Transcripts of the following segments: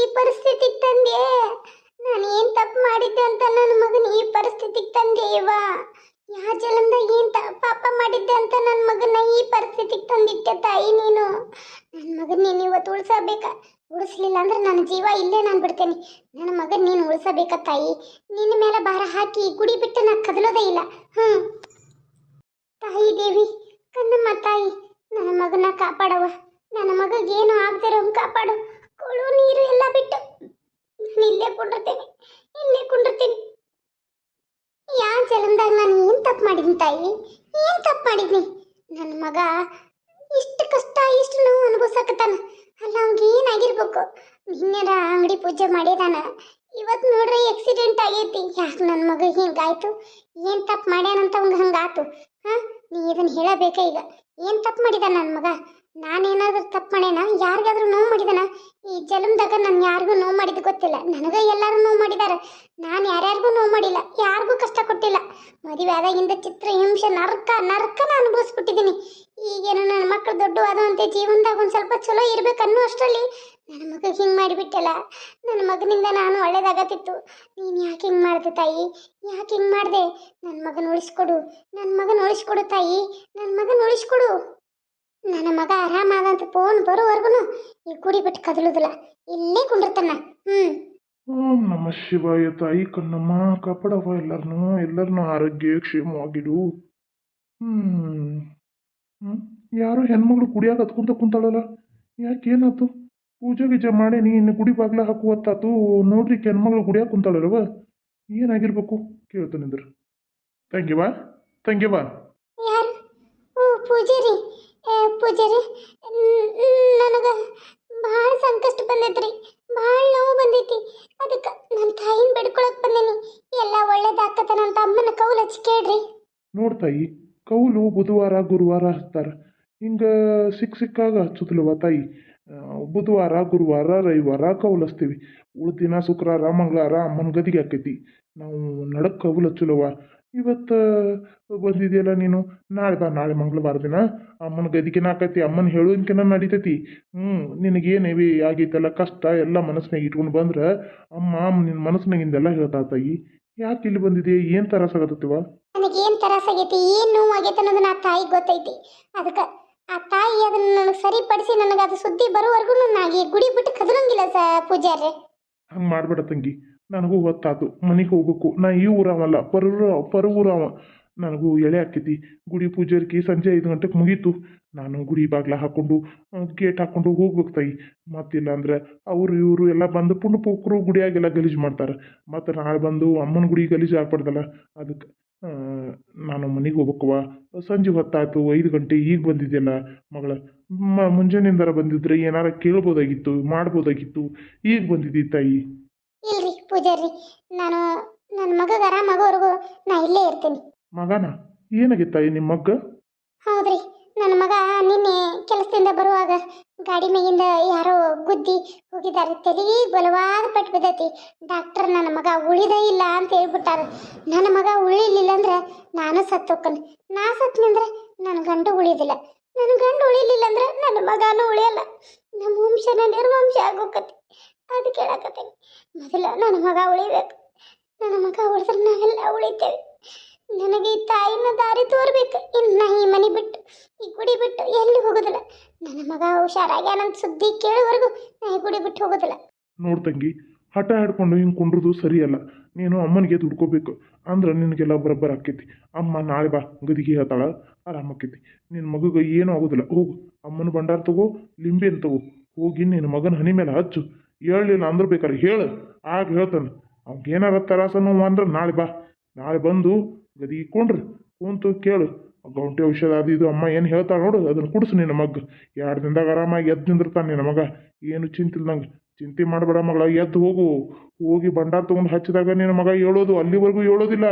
ಈ ಪರಿಸ್ಥಿತಿಗೆ ತಂದೆ. ನಾನು ಏನು ತಪ್ಪು ಮಾಡಿದ್ದೆ ಅಂತ ನನ್ನ ಮಗನ ಈ ಪರಿಸ್ಥಿತಿಗೆ ತಂದೆ ಇವ ಯಾ ಜಲಂದ ಏನು ಪಾಪ ಮಾಡಿದ್ದೆ ಅಂತ ನನ್ನ ಮಗನ ಈ ಪರಿಸ್ಥಿತಿಗೆ ತಂದಿಟ್ಟೆ ತಾಯಿ ನೀನು. ನನ್ನ ಮಗನ ನೀನು ಇವತ್ತು ಉಳಿಸಬೇಕ. ಉಳಿಸ್ಲಿಲ್ಲ ಅಂದ್ರೆ ನನ್ನ ಜೀವ ಇಲ್ಲೇ ನಾನು ಬಿಡ್ತೇನೆ. ನನ್ನ ಮಗನ ನೀನು ಉಳಿಸಬೇಕ ತಾಯಿ. ನಿನ್ನ ಮೇಲೆ ಭಾರ ಹಾಕಿ ಗುಡಿ ಬಿಟ್ಟು ನಾ ಕದಲೋದೇ ಇಲ್ಲ. ಹ್ಞೂ ತಾಯಿ ದೇವಿ, ಕಣ್ಣಮ್ಮ ತಾಯಿ, ನನ್ನ ಮಗನ ಕಾಪಾಡವ ನನ್ನ ಮಗಗೆ ಏನು ಕಾಪಾಡು. ಕೊಳು ನೀರು ಎಲ್ಲ ಬಿಟ್ಟು. ನಾನು ಇಲ್ಲೇ ಕುಂಡಿರ್ತೇನೆ, ಇಲ್ಲೇ ಕುಂಡಿರ್ತೀನಿ. ಯಾವ ಜಲಂದಾಗ ನಾನು ಏನು ತಪ್ಪು ಮಾಡಿದ್ದೀನಿ ತಾಯಿ? ಏನು ತಪ್ಪು ಮಾಡಿದ್ನಿ? ನನ್ನ ಮಗ ಇಷ್ಟು ಕಷ್ಟ, ಇಷ್ಟು ನೋವು ಅನುಭವಿಸಕತ್ತಾನ. ಅಲ್ಲ, ಅವ್ನಿಗೆ ಏನಾಗಿರ್ಬೇಕು ನಿನ್ನೆರ ಅಂಗಡಿ ಪೂಜೆ ಮಾಡಿದಾನ. ಇವತ್ತು ನೋಡ್ರಿ ಆಕ್ಸಿಡೆಂಟ್ ಆಗೈತಿ. ಯಾಕೆ ನನ್ನ ಮಗ ಹಿಂಗಾಯ್ತು? ಏನು ತಪ್ಪು ಮಾಡ್ಯಾನಂತ ಅವ್ನಿಗೆ ಹಂಗಾತು. ಹಾಂ? ನೀ ಇದನ್ನು ಹೇಳಬೇಕ ಈಗ. ಏನು ತಪ್ಪು ಮಾಡಿದ ನನ್ನ ಮಗ? ನಾನೇನಾದ್ರೂ ತಪ್ಪು ಮಾಡೇನ? ಯಾರಿಗಾದ್ರೂ ನೋವು ಮಾಡಿದನ? ಈ ಜಲಮ್ದಾಗ ನಾನು ಯಾರಿಗೂ ನೋವು ಮಾಡಿದ ಗೊತ್ತಿಲ್ಲ. ನನಗೆ ಎಲ್ಲರೂ ನೋವು ಮಾಡಿದಾರ. ನಾನು ಯಾರ್ಯಾರಿಗೂ ನೋವು ಮಾಡಿಲ್ಲ. ಯಾರಿಗೂ ಕಷ್ಟ ಕೊಟ್ಟಿಲ್ಲ. ಮದುವೆ ಆದಾಗಿಂದ ಚಿತ್ರ, ಹಿಂಸೆ, ನರ್ಕ ನಾನು ಅನುಭವಿಸ್ಬಿಟ್ಟಿದ್ದೀನಿ. ಈಗೇನು ನನ್ನ ಮಕ್ಕಳು ದೊಡ್ಡವಾದಂತೆ ಜೀವನದಾಗ ಒಂದು ಸ್ವಲ್ಪ ಚಲೋ ಇರ್ಬೇಕು ಅನ್ನೋ ಅಷ್ಟರಲ್ಲಿ ನನ್ನ ಮಗ ಹಿಂಗೆ ಮಾಡಿಬಿಟ್ಟಲ್ಲ. ನನ್ನ ಮಗನಿಂದ ನಾನು ಒಳ್ಳೇದಾಗತ್ತಿತ್ತು ನೀನು ಯಾಕೆ ಹಿಂಗೆ ಮಾಡಿದೆ ತಾಯಿ? ಯಾಕೆ ಹಿಂಗೆ ಮಾಡಿದೆ? ನನ್ನ ಮಗನ ಉಳಿಸ್ಕೊಡು. ನನ್ನ ಮಗನ ಉಳಿಸ್ಕೊಡು ತಾಯಿ. ನನ್ನ ಮಗನ ಉಳಿಸ್ಕೊಡು. ಮಗ ಆರಾಮಾದಂತ ಫೋನ್ ಬರೋವರೆಗೂ ಈ ಕುಡಿ ಬಿಟ್ಟು ಕದಲುದಿಲ್ಲ. ಇಲ್ಲೇ ಕುಂಡಿರ್ತಾನ. ಹ್ಮ್. ಓಂ ನಮ ಶಿವಾಯ ತಾಯಿ ಕಣ್ಣಮ್ಮ ಕಾಪಾಡವ ಎಲ್ಲರನ್ನೂ ಎಲ್ಲರನ್ನೂ ಆರೋಗ್ಯ ಕ್ಷೇಮವಾಗಿಡು. ಹ್ಮ್. ಹ್ಮ್. ಯಾರೋ ಹೆಣ್ಮಗಳು ಕುಡಿಯಾಕ ಹತ್ಕೊಂತ ಕುಂತಾಳಲ್ಲ. ಯಾಕೆ ಪೂಜೆ ಗೀಜೆ ಮಾಡಿ ನೀನು ಗುಡಿ ಬಾಗ್ಲ ಹಾಕುವತ್ತಾತು. ನೋಡ್ರಿ ಹೆಣ್ಮಗಳು ಕುಡಿಯಾಕ ಕುಂತಾಳಲ್ವ. ಏನಾಗಿರ್ಬೇಕು? ಕೇಳ್ತಾನಿದ್ರು ತಂಗಿವಾ? ತಂಗಿವಾ? ಯಾರು? ಓ ಪೂಜಾರಿ. ಪೂಜಾರಿ, ನನಗೆ ಭಾಳ ಸಂಕಷ್ಟ ಬಂದೈತ್ರಿ, ಭಾಳ ನೋವು ಬಂದೈತಿ. ಅದಕ್ಕೆ ನನ್ನ ತಾಯಿನ ಬಿಡ್ಕೊಳಕ್ ಬಂದೇನಿ. ಎಲ್ಲ ಒಳ್ಳೇದಾಕತ್ತನಂತ ಅಮ್ಮನ ಕೌಲ್ ಹಚ್ಚಿ ಕೇಳ್ರಿ. ನೋಡ್ತಾಯಿ ಕೌಲು ಬುಧವಾರ, ಗುರುವಾರ ಹಚ್ತಾರ. ಹಿಂಗೆ ಸಿಕ್ಕ ಸಿಕ್ಕಾಗ ಹಚ್ಚುತ್ತಲ್ವ ತಾಯಿ? ಬುಧವಾರ, ಗುರುವಾರ, ರವಿವಾರ ಕೌಲು ಹಚ್ತೀವಿ. ದಿನ ಶುಕ್ರವಾರ, ಮಂಗಳವಾರ ಅಮ್ಮನ ಗದಿಗೆ ಆಕೈತಿ ನಾವು ನಡಕ್ ಕೌಲು ಹಚ್ಚಲವ ಇವತ್ತು ಬಂದಿದೆಯಲ್ಲ ನೀನು? ನಾಳೆ ಬಾ ನಾಳೆ ಮಂಗಳವಾರ ದಿನ. ಅಮ್ಮನ ಗದಿಕಿನ ಆಕೈತಿ ಅಮ್ಮನ ಹೇಳೋದಕ್ಕೆನ ನಡಿತೈತಿ. ಹ್ಞೂ ನಿನಗೇನೇವಿ ಆಗೈತಲ್ಲ ಕಷ್ಟ ಎಲ್ಲ ಮನಸ್ಸಿನಾಗ ಇಟ್ಕೊಂಡು ಬಂದ್ರೆ ಅಮ್ಮ ನಿನ್ನ ಮನಸ್ಸಿನಾಗಿಂದೆಲ್ಲ ಹೇಳ್ತಾ ತಾಯಿ. ಯಾಕೆ ಇಲ್ಲಿ ಬಂದಿದೆ ಏನು ತರಸಾಗತ್ತವ ನನಗೇನು ತ್ರಾಸಾಗೈತಿ ಏನು ನೋವು ಆಗೈತೆ ಅನ್ನೋದು ನಾ ತಾಯಿಗೆ ಗೊತ್ತೈತಿ. ಅದಕ್ಕೆ ಆ ತಾಯಿ ಅದನ್ನ ನನಗೆ ಸರಿಪಡಿಸಿ ನನಗೆ ಅದು ಸುದ್ದಿ ಬರೋವರೆಗೂ ನಾನು ಗುಡಿ ಬಿಟ್ಟು ಕದಲಂಗಿಲ್ಲ ಸ ಪೂಜಾರಿ ಹಂಗೆ ಮಾಡಬೇಡ ತಂಗಿ. ನನಗೂ ಗೊತ್ತಾತು. ಮನೆಗೆ ಹೋಗ್ಬೇಕು ನಾ ಈ ಊರವಲ್ಲ, ಪರೂರ ಪರ ಊರವ ನನಗೂ ಎಳೆ ಆಕೈತಿ ಗುಡಿ ಪೂಜಾರಿಗೆ ಸಂಜೆ ಐದು ಗಂಟೆಗೆ ಮುಗೀತು. ನಾನು ಗುಡಿ ಬಾಗ್ಲ ಹಾಕ್ಕೊಂಡು ಗೇಟ್ ಹಾಕೊಂಡು ಹೋಗ್ಬೇಕು ತಾಯಿ. ಮತ್ತಿಲ್ಲ ಅಂದ್ರೆ ಅವರು ಇವರು ಎಲ್ಲ ಬಂದು ಪುಂಡು ಪೋಕರು ಗುಡಿಯಾಗೆಲ್ಲ ಗಲೀಜು ಮಾಡ್ತಾರೆ. ಮತ್ತು ನಾಳೆ ಬಂದು ಅಮ್ಮನ ಗುಡಿ ಗಲೀಜು ಆಗ್ಬಾರ್ದಲ್ಲ. ಅದಕ್ಕೆ ನಾನು ಮನೆಗೆ ಹೋಗ್ಬೇಕವ್ವ. ಸಂಜೆ ಹೊತ್ತಾಯ್ತು, ಐದು ಗಂಟೆ ಈಗ ಬಂದಿದ್ದೆಲ್ಲ ಮಗಳ. ಮ ಬಂದಿದ್ರೆ ಏನಾರ ಕೇಳ್ಬೋದಾಗಿತ್ತು, ಮಾಡ್ಬೋದಾಗಿತ್ತು. ಈಗ ಬಂದಿದ್ದೀ ತಾಯಿ. ಪೂಜಾರಿ ನಾನು ನನ್ನ ಮಗಗೆ ಆರಾಮಾಗೋವರೆಗೂ ನಾ ಇಲ್ಲೇ ಇರ್ತೀನಿ. ಮಗನ? ಏನಾಗಿತ್ತ ನಿಮ್ಮ ಮಗ್ಗ? ಹೌದ್ರಿ ನನ್ನ ಮಗ ನಿನ್ನೆ ಕೆಲಸದಿಂದ ಬರುವಾಗ ಗಾಡಿ ಮೇಗಿಂದ ಯಾರೋ ಗುದ್ದಿ ಹೋಗಿದ್ದಾರೆ. ತಲೆಗೆ ಬಲವಾದ ಪಟ್ಟು ಬಿದ್ದೈತಿ. ಡಾಕ್ಟರ್ ನನ್ನ ಮಗ ಉಳಿದೇ ಇಲ್ಲ ಅಂತ ಹೇಳ್ಬಿಟ್ಟಾರ. ನನ್ನ ಮಗ ಉಳಿಲಿಲ್ಲ ಅಂದ್ರೆ ನಾನು ಸತ್ತು ಹೋಗ್ಕನೆ ನಾ ಸತ್ನಂದ್ರೆ ನನ್ನ ಗಂಡು ಉಳಿದಿಲ್ಲ. ನನ್ನ ಗಂಡು ಉಳಿಲಿಲ್ಲ ಅಂದ್ರೆ ನನ್ನ ಮಗನೂ ಉಳಿಯಲ್ಲ. ನಮ್ಮ ವಂಶನ ನಿರ್ವಂಶ ಆಗೋಕತಿ ಅದು ಕೇಳಕತ್ತೀನಿ. ಮೊದಲ ನನ್ನ ಮಗ ಉಳಿಬೇಕು ನನ್ನ ಮಗ ಉಳಿದ್ರೆ ನಾವೆಲ್ಲ ಉಳಿತೇವೆ. ನನಗೆ ಈ ತಾಯಿನ ದಾರಿ ತೋರ್ಬೇಕು. ಇನ್ನು ಈ ಮನೆ ಬಿಟ್ಟು, ಈ ಗುಡಿ ಬಿಟ್ಟು ಎಲ್ಲಿ ಹೋಗೋದಿಲ್ಲ? ನನ್ನ ಮಗ ಹುಷಾರಾಗ್ಯಾನಂತ ಸುದ್ದಿ ಕೇಳೋವರೆಗೂ ನಾ ಈ ಗುಡಿ ಬಿಟ್ಟು ಹೋಗೋದಿಲ್ಲ. ನೋಡ್ ತಂಗಿ, ಹಠ ಹಿಡ್ಕೊಂಡು ಹಿಂಗೆ ಕುಂಡ್ರದು ಸರಿಯಲ್ಲ. ನೀನು ಅಮ್ಮನಿಗೆ ದುಡ್ಕೋಬೇಕು. ಅಂದ್ರೆ ನಿನಗೆಲ್ಲ ಬರಬ್ಬರ ಆಕೈತಿ ಅಮ್ಮ ನಾಳೆ ಬಾ, ಗದಿಗೆ ಹೇಳ್ತಾಳ ಆರಾಮಾಕೈತಿ ನಿನ್ನ ಮಗಗೆ ಏನೂ ಆಗೋದಿಲ್ಲ. ಹೋಗು. ಅಮ್ಮನ ಭಂಡಾರ ತಗೋ, ಲಿಂಬೆನ್ ತಗೋ. ಹೋಗಿ ನಿನ್ನ ಮಗನ ಹನಿ ಮೇಲೆ ಹಚ್ಚು. ಹೇಳಲಿಲ್ಲ ಅಂದ್ರೆ ಬೇಕಾರೆ ಹೇಳು. ಆಗ ಹೇಳ್ತಾನೆ ಅವ್ನಿಗೆ ಏನಾರ ತರಾಸ ನೋವು ಅಂದ್ರೆ, ನಾಳೆ ಬಾ, ನಾಳೆ ಬಂದು ಗದಿ ಕೊಂಡ್ರಿ ಕುಂತು ಕೇಳು ಗೌಂಟೆ ಔಷಧ ಅದು ಇದು, ಅಮ್ಮ ಏನು ಹೇಳ್ತಾಳೆ ನೋಡು, ಅದನ್ನು ಕುಡಿಸು ನಿನ್ನ ಮಗ ಎರಡು ದಿನದಾಗ ಆರಾಮಾಗಿ ಎದ್ದು ನಿಂದಿರ್ತಾನೆ ನಿನ್ನ ಮಗ. ಏನು ಚಿಂತಿಲ್ದಂಗೆ ಚಿಂತೆ ಮಾಡಬೇಡ ಮಗಳ, ಎದ್ದು ಹೋಗು. ಹೋಗಿ ಭಂಡಾರ ತೊಗೊಂಡು ಹಚ್ಚಿದಾಗ ನಿನ್ನ ಮಗ ಹೇಳೋದು, ಅಲ್ಲಿವರೆಗೂ ಹೇಳೋದಿಲ್ಲ.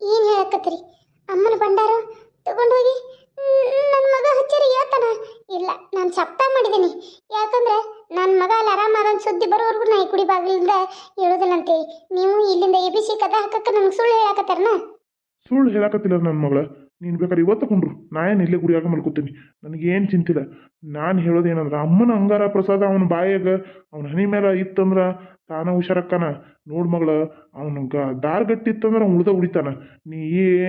ಏನು ಹೇಳಕತ್ತೀರಿ? ಅಮ್ಮನ ಭಂಡಾರ ತಗೊಂಡೋಗಿ ನನ್ನ ಮಗ ಹೇಳ್ತಾನ. ಇಲ್ಲ, ನಾನು ಸಪ್ತ ಮಾಡಿದ್ದೀನಿ. ಯಾಕಂದ್ರೆ ನನ್ನ ಮಗ ಅಲ್ಲಿ ಆರಾಮಾದಂತ ಸುದ್ದಿ ಬರೋವರೆಗೂ ನಾ ಈ ಕುಡಿ ಬಾಗಿಲಿಂದ ಹೇಳೋದಿಲ್ಲ ಅಂತೇಳಿ ನೀವು ಇಲ್ಲಿಂದ ಎ, ಬಿ, ಸಿ ಕದ ಹಾಕಕ್ಕೆ ನನಗೆ ಸುಳ್ಳು ಹೇಳಕತ್ತಾರನ? ಸುಳ್ಳು ಹೇಳಕತ್ತಿಲ್ಲ ನನ್ನ ಮಗಳ. ನೀನು ಬೇಕಾದ್ರೆ ಇವತ್ತು ಕೊಂಡ್ರು. ನಾ ಏನು ಇಲ್ಲೇ ಗುಡಿಯಾಗ ಮಲ್ಕೋತೀನಿ. ನನಗೇನು ಚಿಂತಿಲ್ಲ. ನಾನು ಹೇಳೋದೇನಂದ್ರೆ ಅಮ್ಮನ ಅಂಗಾರ ಪ್ರಸಾದ ಅವನ ಬಾಯಾಗ, ಅವನ ಹನಿ ಮೇಲೆ ಇತ್ತಂದ್ರೆ ತಾನ ಹುಷಾರಕ್ಕನ ನೋಡು ಮಗಳ ಗ ದಾರ್ಗಟ್ಟಿತ್ತಂದ್ರೆ ಅವ್ನು ಉಳ್ದ ಉಳಿತಾನ. ನೀ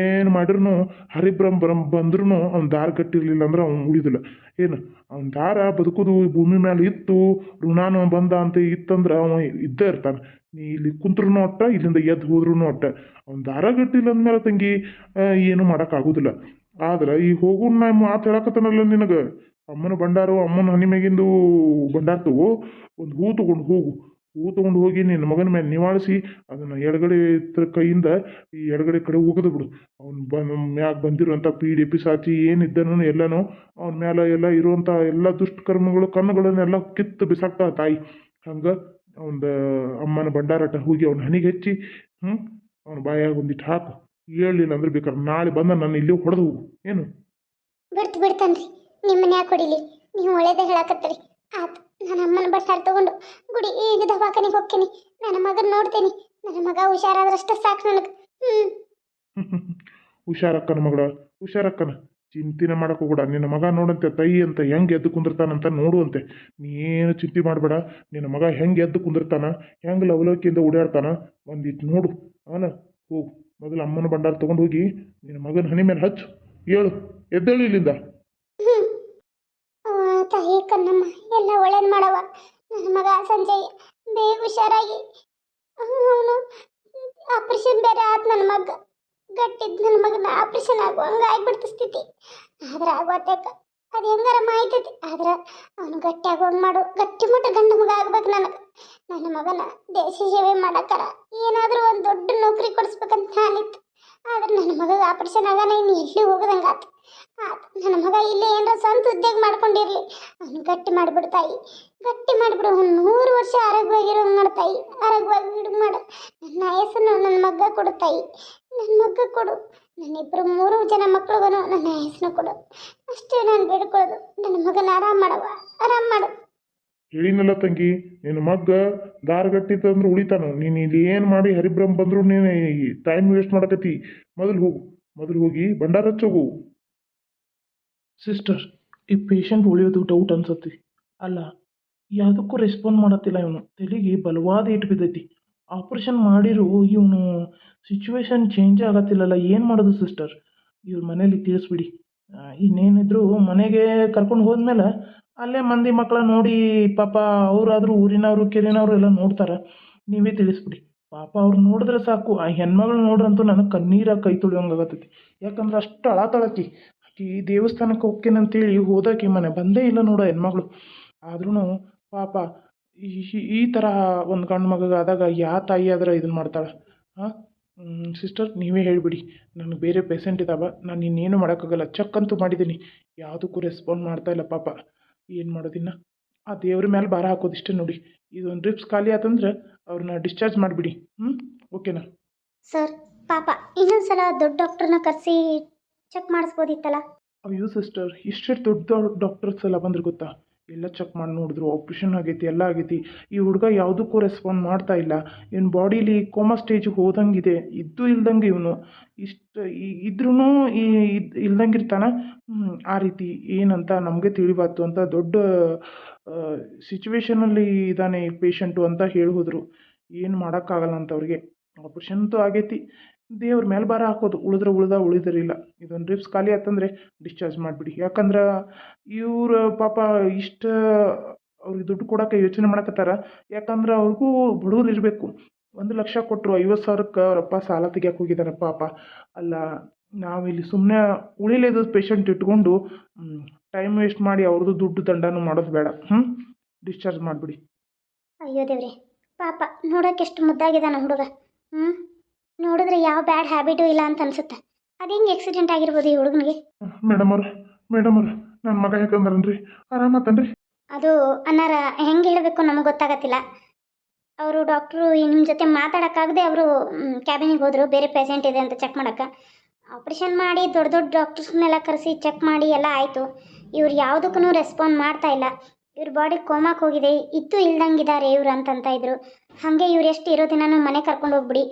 ಏನು ಮಾಡಿದ್ರು ಹರಿಬ್ರಹ್ಮ ಬರಂ ಬಂದ್ರೂ ಅವ್ನು ದಾರ್ ಗಟ್ಟಿರ್ಲಿಲ್ಲ ಅಂದ್ರೆ ಅವ್ನು ಉಳಿದಿಲ್ಲ. ಏನು, ಅವ್ನ ದಾರ ಬದುಕುದು ಭೂಮಿ ಮೇಲೆ ಇತ್ತು, ಋಣಾನು ಬಂದ ಅಂತ ಇತ್ತಂದ್ರೆ ಅವ ಇದ್ದೇ ಇರ್ತಾನೆ. ನೀ ಇಲ್ಲಿ ಕುಂತ್ರೂ ಅಟ್ಟ, ಇಲ್ಲಿಂದ ಎದ್ದು ಹೋದ್ರೂ ಅಟ್ಟ. ಅವ್ನ ದಾರ ಗಟ್ಟಿಲ್ಲ ಅಂದಮೇಲೆ ತಂಗಿ ಏನು ಮಾಡೋಕ್ಕಾಗೋದಿಲ್ಲ. ಆದ್ರೆ ಈ ಹೋಗು ನಾ ಮಾತು ಹೇಳಕತ್ತನಲ್ಲ ನಿನಗೆ? ಅಮ್ಮನ ಭಂಡಾರು ಅಮ್ಮನ ಹನಿ ಮ್ಯಾಗಿಂದು ತಗೋ ಒಂದು ಹೂ ತಗೊಂಡು ಹೋಗು. ಹೂ ತೊಗೊಂಡು ಹೋಗಿ ನಿನ್ನ ಮಗನ ಮೇಲೆ ನಿವಾಳಿಸಿ ಅದನ್ನು ಎಡಗಡೆ ಕೈಯಿಂದ ಈ ಎಡಗಡೆ ಕಡೆ ಹೋಗದು ಬಿಡು. ಅವ್ನು ಬ ಮ್ಯಾಗ ಬಂದಿರುವಂಥ ಪೀಡಿ, ಪಿಸಾಚಿ ಏನಿದ್ದನೂ ಎಲ್ಲನೂ ಅವನ ಮೇಲೆ ಎಲ್ಲ ಇರುವಂಥ ಎಲ್ಲ ದುಷ್ಟಕರ್ಮಗಳು ಕಣ್ಣುಗಳನ್ನೆಲ್ಲ ಕಿತ್ತು ಬಿಸಾಕ್ತಾ ತಾಯಿ. ಹಂಗೆ ಅವನ ಅಮ್ಮನ ಭಂಡಾರಟ ಹೋಗಿ ಅವ್ನ ಹನಿಗೆ ಹೆಚ್ಚಿ ಹ್ಞೂ ಅವನ ಬಾಯಾಗ ಒಂದಿಟ್ಟು ಹಾಕು. ಹೇಳಿಲ್ಲ ಅಂದ್ರೆ ಬೇಕಾದ್ರೆ ನಾಳೆ ಬಂದ ನಾನು ಇಲ್ಲಿ ಹೊಡೆದು ಏನು? ಬಿಡ್ತು ಬಿಡ್ತಾನ್ರಿ ನಿಮ್ಮನ್ನ ಯಾಕೆ ಕೊಡಿಲಿ. ನೀವು ಒಳ್ಳೇದೇ ಹೇಳಕತ್ತೀರಿ. ಆತು, ನನ್ನ ಅಮ್ಮನ ಬಟ್ಟಾರ ತಗೊಂಡು ಗುಡಿ ಈಗ ದವಾಖಾನೆಗೆ ಹೋಗ್ತೀನಿ ನನ್ನ ಮಗನ ನೋಡ್ತೀನಿ. ನನ್ನ ಮಗ ಹುಷಾರಾದ್ರಷ್ಟೇ ಸಾಕು ನನಗೆ. ಹ್ಞೂ ಹುಷಾರಕ್ಕನ ಮಗಳ, ಹುಷಾರಕ್ಕನ. ಚಿಂತೆನೆ ಮಾಡಕ್ಕೆ ಹೋಗ್ಬೇಡ ನಿನ್ನ ಮಗ ನೋಡಂತೆ ತಾಯಿ ಅಂತ ಹೆಂಗೆ ಎದ್ದು ಕುಂದಿರ್ತಾನಂತ ನೋಡುವಂತೆ. ನೀನು ಚಿಂತೆ ಮಾಡಬೇಡ. ನಿನ್ನ ಮಗ ಹೆಂಗೆ ಎದ್ದು ಕುಂದಿರ್ತಾನ, ಹೆಂಗೆ ಲವಲವಿಕೆಯಿಂದ ಓಡಾಡ್ತಾನ ಒಂದಿಟ್ಟು ನೋಡು. ಅವನ ಹೋಗು. ಮೊದಲು ಅಮ್ಮನ ಭಂಡಾರ ತೊಗೊಂಡು ಹೋಗಿ, ನಿನ್ನ ಮಗನ ಹನಿ ಮೇಲೆ ಹಚ್ಚು. ಹೇಳು ಎದ್ದೇಳು ಇಲ್ಲಿಂದ ಅವ್ವ, ತಾಯಿ ಕಣ್ಣಮ್ಮ ಎಲ್ಲ ಒಳ್ಳೇದು ಮಾಡವ ನನ್ನ ಮಗ ಸಂಜಯ್ ಬೇಗ ಹುಷಾರಾಗಿ. ಅವನು ಆಪ್ರೇಷನ್ ಬೇರೆ ಆತ್ ನನ್ನ ಮಗ, ಗಟ್ಟಿದ್ ನನ್ನ ಮಗನ ಆಪ್ರೇಷನ್ ಆಗೋ ಹಂಗೆ ಆಗ್ಬಿಡ್ತು ಸ್ಥಿತಿ. ಆದ್ರೆ ಆಗೋತೇಕ ಅದು ಹೆಂಗಾರ ಮಾಯ್ತೈತಿ? ಆದ್ರೆ ಅವನು ಗಟ್ಟಿ ಹೋಗಿ ಮಾಡು. ಗಟ್ಟಿ ಮುಟ್ಟ ಗಂಡು ಮಗ ಆಗ್ಬೇಕು ನನಗೆ. ನನ್ನ ಮಗನ ದೇಶ ಸೇವೆ ಮಾಡಕ್ಕಾರ ಏನಾದರೂ ಒಂದು ದೊಡ್ಡ ನೌಕರಿ ಕೊಡಿಸ್ಬೇಕಂತ ನಾನಿತ್ತು. ಆದ್ರೆ ನನ್ನ ಮಗ ಆಪ್ರೇಷನ್ ಆಗಾನ ಇನ್ನು ಎಲ್ಲಿ ಹೋಗದಂಗೆ ಆತು. ನನ್ನ ಮಗ ಇಲ್ಲೇ ಏನಾರ ಸ್ವಂತ ಉದ್ಯೋಗ ಮಾಡ್ಕೊಂಡಿರ್ಲಿ. ಅವ್ನು ಗಟ್ಟಿ ಮಾಡಿಬಿಡು ತಾಯಿ. ಗಟ್ಟಿ ಮಾಡಿಬಿಡು. ಅವ್ನು ವರ್ಷ ಆರೋಗ್ಯವಾಗಿರೋ ಮಾಡು ತಾಯಿ. ಆರೋಗ್ಯವಾಗಿ ಇಡು ಮಾಡು. ನನ್ನ ಆಯಸ್ಸನ್ನು ನನ್ನ ಮಗ್ಗ ಕೊಡು ತಾಯಿ. ನನ್ನ ಮಗ್ಗ ಕೊಡು. ನನ್ನಿಬ್ಬರು ಮೂರು ಜನ ಮಕ್ಕಳಿಗೂ ನನ್ನ ಆಯಸ್ಸನ್ನು ಕೊಡು. ಅಷ್ಟೇ ನಾನು ಬೇಡ್ಕೊಳ್ಳೋದು. ನನ್ನ ಮಗನ ಆರಾಮ್ ಮಾಡವ ಆರಾಮ್ ಮಾಡು. ಹೇಳಿನಲ್ಲ ತಂಗಿ ನಿನ್ನ ಮಗ್ಗ ದಾರಗಟ್ಟಿತ್ತಂದ್ರೆ ಉಳಿತಾನ. ನೀನು ಇಲ್ಲಿ ಏನು ಮಾಡಿ ಹರಿಬ್ರಹ್ಮ ಬಂದರೂ ನೀನು ಟೈಮ್ ವೇಸ್ಟ್ ಮಾಡಕತ್ತಿ. ಮೊದಲು ಹೋಗು. ಮೊದಲು ಹೋಗಿ ಭಂಡಾರ ಹಚ್ಚೋಗು. ಸಿಸ್ಟರ್ ಈ ಪೇಷಂಟ್ ಉಳಿಯೋದು ಡೌಟ್ ಅನ್ಸತ್ತಿ. ಅಲ್ಲ ಯಾವುದಕ್ಕೂ ರೆಸ್ಪಾಂಡ್ ಮಾಡತ್ತಿಲ್ಲ ಇವನು. ತಲೆಗೆ ಬಲವಾದ ಏಟು ಬಿದ್ದೈತಿ. ಆಪ್ರೇಷನ್ ಮಾಡಿರು ಇವನು ಸಿಚುವೇಶನ್ ಚೇಂಜ್ ಆಗತ್ತಿಲ್ಲಲ್ಲ, ಏನು ಮಾಡೋದು ಸಿಸ್ಟರ್ ಇವ್ರ ಮನೇಲಿ ತಿಳಿಸ್ಬಿಡಿ. ಇನ್ನೇನಿದ್ರು ಮನೆಗೆ ಕರ್ಕೊಂಡು ಹೋದ್ಮೇಲೆ ಅಲ್ಲೇ ಮಂದಿ ಮಕ್ಕಳ ನೋಡಿ ಪಾಪ ಅವರಾದರೂ ಊರಿನವರು, ಕೆರಿನವರು ಎಲ್ಲ ನೋಡ್ತಾರೆ. ನೀವೇ ತಿಳಿಸ್ಬಿಡಿ. ಪಾಪ ಅವ್ರು ನೋಡಿದ್ರೆ ಸಾಕು. ಆ ಹೆಣ್ಮಗಳು ನೋಡ್ರಂತೂ ನನಗೆ ಕಣ್ಣೀರಾಗಿ ಕೈ ತುಳಿಯೋಂಗಾಗತ್ತೈತಿ ಯಾಕಂದ್ರೆ ಅಷ್ಟು ಅಳತಾಳಕಿ ಈ ದೇವಸ್ಥಾನಕ್ಕೆ ಹೋಗ್ತೇನೆ ಅಂತೇಳಿ ಹೋದಾಕಿ ಮನೆ ಬಂದೇ ಇಲ್ಲ ನೋಡೋ ಹೆಣ್ಮಗಳು. ಆದ್ರೂ ಪಾಪ ಈ ಥರ ಒಂದು ಗಂಡು ಮಗಗಾದಾಗ ಯಾವ ತಾಯಿ ಆದ್ರೆ ಇದನ್ನು ಮಾಡ್ತಾಳೆ? ಹಾಂ ಸಿಸ್ಟರ್ ನೀವೇ ಹೇಳಿಬಿಡಿ. ನನಗೆ ಬೇರೆ ಪೇಷಂಟ್ ಇದ್ದಾವೆ ನಾನು ಇನ್ನೇನು ಮಾಡೋಕ್ಕಾಗಲ್ಲ. ಚೆಕ್ ಅಂತೂ ಮಾಡಿದ್ದೀನಿ ಯಾವುದಕ್ಕೂ ರೆಸ್ಪಾಂಡ್ ಮಾಡ್ತಾ ಇಲ್ಲ ಪಾಪ. ಏನು ಮಾಡೋದಿನ್ನ ಆ ದೇವ್ರ ಮೇಲೆ ಭಾರ ಹಾಕೋದಿಷ್ಟೇ ನೋಡಿ. ಇದೊಂದು ಡ್ರಿಪ್ಸ್ ಖಾಲಿ ಆತಂದ್ರೆ ಅವ್ರನ್ನ ಡಿಸ್ಚಾರ್ಜ್ ಮಾಡಿಬಿಡಿ. ಹ್ಞೂ ಓಕೆನಾ ಸರ್ ಪಾಪ ಇನ್ನೊಂದ್ಸಲ ದೊಡ್ಡ ಡಾಕ್ಟರ್ನ ಕರೆಸಿ ಚೆಕ್ ಮಾಡಿಸ್ಬೋದಿತ್ತಲ್ಲ? ಅಯ್ಯೋ ಸಿಸ್ಟರ್ ಇಷ್ಟೇ ದೊಡ್ಡ ಡಾಕ್ಟರ್ಸ್ ಎಲ್ಲ ಬಂದ್ರೆ ಗೊತ್ತಾ? ಎಲ್ಲ ಚೆಕ್ ಮಾಡಿ ನೋಡಿದ್ರು ಆಪ್ರೇಷನ್ ಆಗೈತಿ, ಎಲ್ಲ ಆಗೈತಿ. ಈ ಹುಡುಗ ಯಾವುದಕ್ಕೂ ರೆಸ್ಪಾಂಡ್ ಮಾಡ್ತಾ ಇಲ್ಲ. ಇವನ ಬಾಡೀಲಿ ಕೋಮಾ ಸ್ಟೇಜಿಗೆ ಹೋದಂಗಿದೆ, ಇದ್ದು ಇಲ್ದಂಗೆ ಇವನು. ಇಷ್ಟು ಇದ್ರೂ ಈ, ಇದು ಇಲ್ದಂಗೆ ಇರ್ತಾನೆ ಆ ರೀತಿ ಏನಂತ ನಮಗೆ ತಿಳಿಬಾರ್ದು ಅಂತ ದೊಡ್ಡ ಸಿಚುವೇಶನಲ್ಲಿ ಇದ್ದಾನೆ ಈ ಪೇಷಂಟು ಅಂತ ಹೋದರು. ಏನು ಮಾಡೋಕ್ಕಾಗಲ್ಲ ಅಂತ ಅವ್ರಿಗೆ ಆಪ್ರೇಷನ್ ಅಂತೂ ಆಗೈತಿ. ದೇವ್ರ ಮೇಲೆ ಭಾರ ಹಾಕೋದು, ಉಳಿದ್ರೆ ಉಳ್ದ ಉಳಿದಿರಲಿಲ್ಲ ಇದೊಂದು ರಿಪ್ಸ್ ಖಾಲಿ ಆಯ್ತಂದ್ರೆ ಡಿಸ್ಚಾರ್ಜ್ ಮಾಡಿಬಿಡಿ. ಯಾಕಂದ್ರೆ ಇವ್ರ ಪಾಪ ಇಷ್ಟು ಅವ್ರಿಗೆ ದುಡ್ಡು ಕೊಡೋಕೆ ಯೋಚನೆ ಮಾಡಕತ್ತಾರ. ಯಾಕಂದ್ರೆ ಅವ್ರಿಗೂ ಬಡವ್ರು ಇರಬೇಕು. ಒಂದು ಲಕ್ಷ ಕೊಟ್ಟರು ಐವತ್ತು ಸಾವಿರಕ್ಕೆ ಅವರಪ್ಪ ಸಾಲ ತೆಗಿಯಕ್ಕೆ ಹೋಗಿದ್ದಾರೆ ಪಾಪ. ಅಲ್ಲ, ನಾವಿಲ್ಲಿ ಸುಮ್ಮನೆ ಉಳಿಲೇದು ಪೇಷಂಟ್ ಇಟ್ಕೊಂಡು ಟೈಮ್ ವೇಸ್ಟ್ ಮಾಡಿ ಅವ್ರದ್ದು ದುಡ್ಡು ದಂಡನೂ ಮಾಡೋದು ಬೇಡ. ಹ್ಞೂ ಡಿಸ್ಚಾರ್ಜ್ ಮಾಡಿಬಿಡಿ. ಅಯ್ಯೋ ದೇವ್ರಿ, ಪಾಪ ನೋಡೋಕೆ ಎಷ್ಟು ಮುದ್ದಾಗಿದ್ದಾನ ಹುಡುಗ. ಹ್ಞೂ ನೋಡಿದ್ರೆ ಯಾವ ಬ್ಯಾಡ್ ಹ್ಯಾಬಿಟು ಇಲ್ಲ ಅಂತ ಅನ್ಸುತ್ತೆ. ಅದು ಹೆಂಗೆ ಆಕ್ಸಿಡೆಂಟ್ ಆಗಿರ್ಬೋದು ಈ ಹುಡುಗನಿಗೆ? ಮೇಡಮ್ ಅವ್ರ ಮೇಡಮ್ ಅವ್ರ ನನ್ನ ಮಗ ಯಾಕಂದ್ರನ್ರಿ ಅದು ಅನ್ನಾರ ಹೆಂಗೆ ಹೇಳಬೇಕು ನಮಗೆ ಗೊತ್ತಾಗತ್ತಿಲ್ಲ. ಅವರು ಡಾಕ್ಟ್ರು ನಿಮ್ಮ ಜೊತೆ ಮಾತಾಡೋಕ್ಕಾಗದೆ ಅವರು ಕ್ಯಾಬಿನಿಗೆ ಹೋದರು ಬೇರೆ ಪೇಷಂಟ್ ಇದೆ ಅಂತ ಚೆಕ್ ಮಾಡೋಕ್ಕೆ. ಆಪ್ರೇಷನ್ ಮಾಡಿ ದೊಡ್ಡ ದೊಡ್ಡ ಡಾಕ್ಟರ್ಸ್ನೆಲ್ಲ ಕರೆಸಿ ಚೆಕ್ ಮಾಡಿ ಎಲ್ಲ ಆಯಿತು. ಇವ್ರು ಯಾವುದಕ್ಕೂ ರೆಸ್ಪಾಂಡ್ ಮಾಡ್ತಾ ಇಲ್ಲ. ಇವ್ರ ಬಾಡಿ ಕೋಮಾಕ್ ಹೋಗಿದೆ ಇತ್ತು ಇಲ್ದಂಗಿದ್ದಾರೆ ಇವ್ರು ಅಂತಂತ ಇದ್ರು. ಹಾಗೆ ಇವ್ರು ಎಷ್ಟು ಇರೋ ದಿನಾನೂ ಮನೆ ಕರ್ಕೊಂಡು ಹೋಗ್ಬಿಡಿ.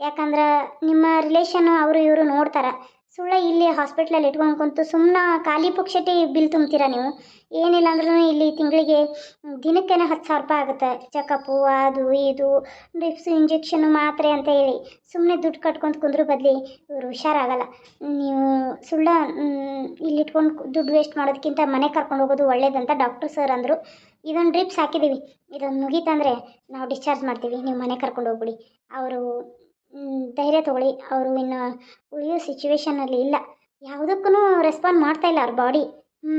ಯಾಕಂದ್ರೆ ನಿಮ್ಮ ರಿಲೇಷನ್ನು ಅವರು ಇವರು ನೋಡ್ತಾರೆ. ಸುಳ್ಳ ಇಲ್ಲಿ ಹಾಸ್ಪಿಟ್ಲಲ್ಲಿ ಇಟ್ಕೊಂಡು ಕುಂತು ಸುಮ್ಮನೆ ಖಾಲಿ ಪುಕ್ಷಟಿ ಬಿಲ್ ತುಂಬ್ತೀರಾ ನೀವು? ಏನಿಲ್ಲ ಅಂದ್ರೂ ಇಲ್ಲಿ ತಿಂಗಳಿಗೆ ದಿನಕ್ಕೇನೆ ಹತ್ತು ಸಾವಿರ ರೂಪಾಯಿ ಆಗುತ್ತೆ. ಚೆಕಪ್ಪು ಅದು, ಇದು ಡ್ರಿಪ್ಸು ಇಂಜೆಕ್ಷನು ಮಾತ್ರೆ ಅಂತ ಹೇಳಿ. ಸುಮ್ಮನೆ ದುಡ್ಡು ಕಟ್ಕೊಂತ ಕುಂದ್ರ ಬದಲಿ ಇವರು ಹುಷಾರಾಗಲ್ಲ. ನೀವು ಸುಳ್ಳ ಇಲ್ಲಿ ಇಟ್ಕೊಂಡು ದುಡ್ಡು ವೇಸ್ಟ್ ಮಾಡೋದಕ್ಕಿಂತ ಮನೆ ಕರ್ಕೊಂಡು ಹೋಗೋದು ಒಳ್ಳೇದಂತ ಡಾಕ್ಟರ್ ಸರ್ ಅಂದರು. ಇದೊಂದು ಡ್ರಿಪ್ಸ್ ಹಾಕಿದ್ದೀವಿ ಇದೊಂದು ಮುಗೀತಂದರೆ ನಾವು ಡಿಸ್ಚಾರ್ಜ್ ಮಾಡ್ತೀವಿ. ನೀವು ಮನೆ ಕರ್ಕೊಂಡು ಹೋಗ್ಬಿಡಿ. ಅವರು ಧೈರ್ಯ ತಗೊಳ್ಳಿ. ಅವರು ಇನ್ನು ಉಳಿಯೋ ಸಿಚುವೇಶನಲ್ಲಿ ಇಲ್ಲ. ಯಾವುದಕ್ಕೂ ರೆಸ್ಪಾಂಡ್ ಮಾಡ್ತಾ ಇಲ್ಲ ಅವ್ರ ಬಾಡಿ ಹ್ಞೂ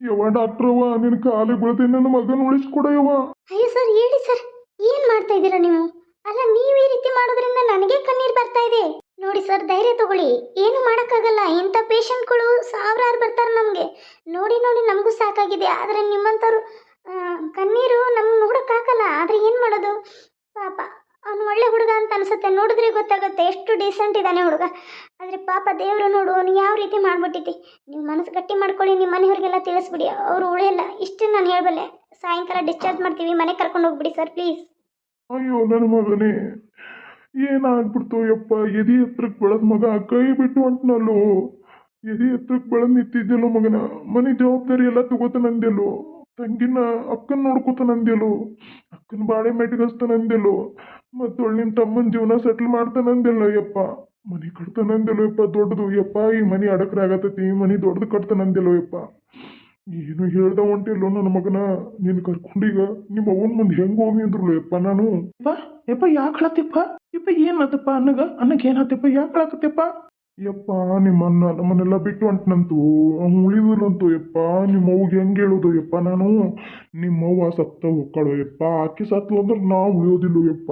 ಯವ್ವ ಡಾಕ್ಟ್ರವ್ವ ನಿನ್ನ ಕಾಲಿಗೆ ಬೀಳ್ತೀನಿ ನನ್ನ ಮಗನ ಉಳಿಸ್ಕೊಡ ಯವ್ವ. ಅಯ್ಯೋ ಸರ್ ಹೇಳಿ ಸರ್ ಏನು ಮಾಡ್ತಾ ಇದ್ದೀರಾ ನೀವು? ಅಲ್ಲ ನೀವು ಈ ರೀತಿ ಮಾಡೋದ್ರಿಂದ ನನಗೆ ಕಣ್ಣೀರು ಬರ್ತಾ ಇದೆ. ನೋಡಿ ಸರ್ ಧೈರ್ಯ ತಗೊಳ್ಳಿ. ಏನು ಮಾಡೋಕ್ಕಾಗಲ್ಲ. ಇಂಥ ಪೇಷಂಟ್ಗಳು ಸಾವಿರಾರು ಬರ್ತಾರೆ ನಮಗೆ. ನೋಡಿ ನೋಡಿ ನಮಗೂ ಸಾಕಾಗಿದೆ. ಆದರೆ ನಿಮ್ಮಂಥವ್ರು ಕಣ್ಣೀರು ನಮ್ಗೆ ನೋಡೋಕ್ಕಾಗಲ್ಲ. ಆದರೆ ಏನು ಮಾಡೋದು? ಪಾಪ. ಅವನು ಒಳ್ಳೆ ಹುಡುಗ ಅಂತ ಅನ್ಸುತ್ತೆ. ನೋಡಿದ್ರೆ ಗೊತ್ತಾಗುತ್ತೆ. ಎಷ್ಟು ಡೀಸೆಂಟ್ ಇದ್ದಾನೆ ಹುಡುಗ. ಆದರೆ ಪಾಪ ದೇವರು ನೋಡು, ಅವನು ಯಾವ ರೀತಿ ಮಾಡ್ಬಿಟ್ಟಿದ್ದಿ. ನೀವು ಮನಸ್ಸು ಗಟ್ಟಿ ಮಾಡ್ಕೊಳ್ಳಿ, ನಿಮ್ಮ ಮನೆಯವ್ರಿಗೆಲ್ಲ ತಿಳಿಸ್ಬಿಡಿ. ಅವರು ಉಳಿಯಲ್ಲ. ಇಷ್ಟು ನಾನು ಹೇಳಬಲ್ಲೆ. ಸಾಯಂಕಾಲ ಡಿಸ್ಚಾರ್ಜ್ ಮಾಡ್ತೀವಿ. ಮನೆಗೆ ಕರ್ಕೊಂಡು ಹೋಗ್ಬಿಡಿ ಸರ್ ಪ್ಲೀಸ್ ಅಯ್ಯೋ, ನನ್ನ ಮಗನೇ. ಏನಾಗ್ಬಿಡ್ತು ಯಪ್ಪ? ಎದಿ ಹತ್ರಕ್ಕೆ ಬೆಳೆದ ಮಗ ಕೈ ಬಿಟ್ಟು ಹೊಂಟ್ನಲ್ಲೋ? ಎದಿ ಹತ್ರಕ್ಕೆ ಬೆಳೆದ್ ನಿಂತಿದ್ದೆಲ್ಲೋ ಮಗನ? ಮನೆ ಜವಾಬ್ದಾರಿ ಎಲ್ಲ ತಗೋತಾನಂದೆಲ್ಲೋ ತಂಗಿನ ಅಕ್ಕನ ನೋಡ್ಕೋತಾನಂದೆಲ್ಲೋ ಅಕ್ಕನ ಬಾಳೆ ಮೆಟ್ಗಸ್ತಾನಂದೆಲ್ಲೋ ಮತ್ತು ನಿನ್ನ ತಮ್ಮನ ಜೀವನ ಸೆಟ್ಲ್ ಮಾಡ್ತಾನಂದೆಲ್ಲೋ ಯಪ್ಪ ಮನೆ ಕಟ್ತಾನಂದೆಲ್ಲೋ ಯಪ್ಪ ದೊಡ್ಡದು ಯಪ್ಪ ಈ ಮನೆ ಅಡಕ್ರ ಆಗತೈತಿ ಈ ಮನೆ ದೊಡ್ಡದು ಕಟ್ತಾನಂದೆಲ್ಲೋ ಯಪ್ಪ ಏನು ಹೇಳ್ದ ಹೊಂಟಿಲ್ಲೋ ನನ್ನ ಮಗನ ನೀನು ಕರ್ಕೊಂಡೀಗ ನಿಮ್ಮ ಅವನ ಮುಂದೆ ಹೆಂಗೆ ಹೋಗಿ ಅಂದ್ರಲ್ಲ ಯಪ್ಪ ನಾನು ಯಪ್ಪ ಯಪ್ಪ ಯಾಕೆ ಹೇಳತ್ತಿಪ್ಪ ಯಪ್ಪ ಏನತ್ತಪ್ಪ ಅನ್ನಗ ಅನ್ನಕ್ಕೆ ಏನಾತಪ್ಪ ಯಾಕೆ ಹೇಳಕತ್ತಪ್ಪ ಯಪ್ಪ, ನಿಮ್ಮನ್ನ ನಮ್ಮನ್ನೆಲ್ಲ ಬಿಟ್ಟು ಹೊಂಟ್ನಂತು? ಉಳಿದನಂತು ಯಪ್ಪ, ನಿಮ್ಮ ಅವ್ಗೆ ಹೆಂಗೆ ಹೇಳೋದು ಯಪ್ಪ ನಾನು? ನಿಮ್ಮವ್ವ ಸತ್ತ ಹೋಗ್ಕಳು ಯಪ್ಪ, ಆಕೆ ಸತ್ಲು ಅಂದ್ರೆ ನಾವು ಉಳಿಯೋದಿಲ್ಲ ಯಪ್ಪ?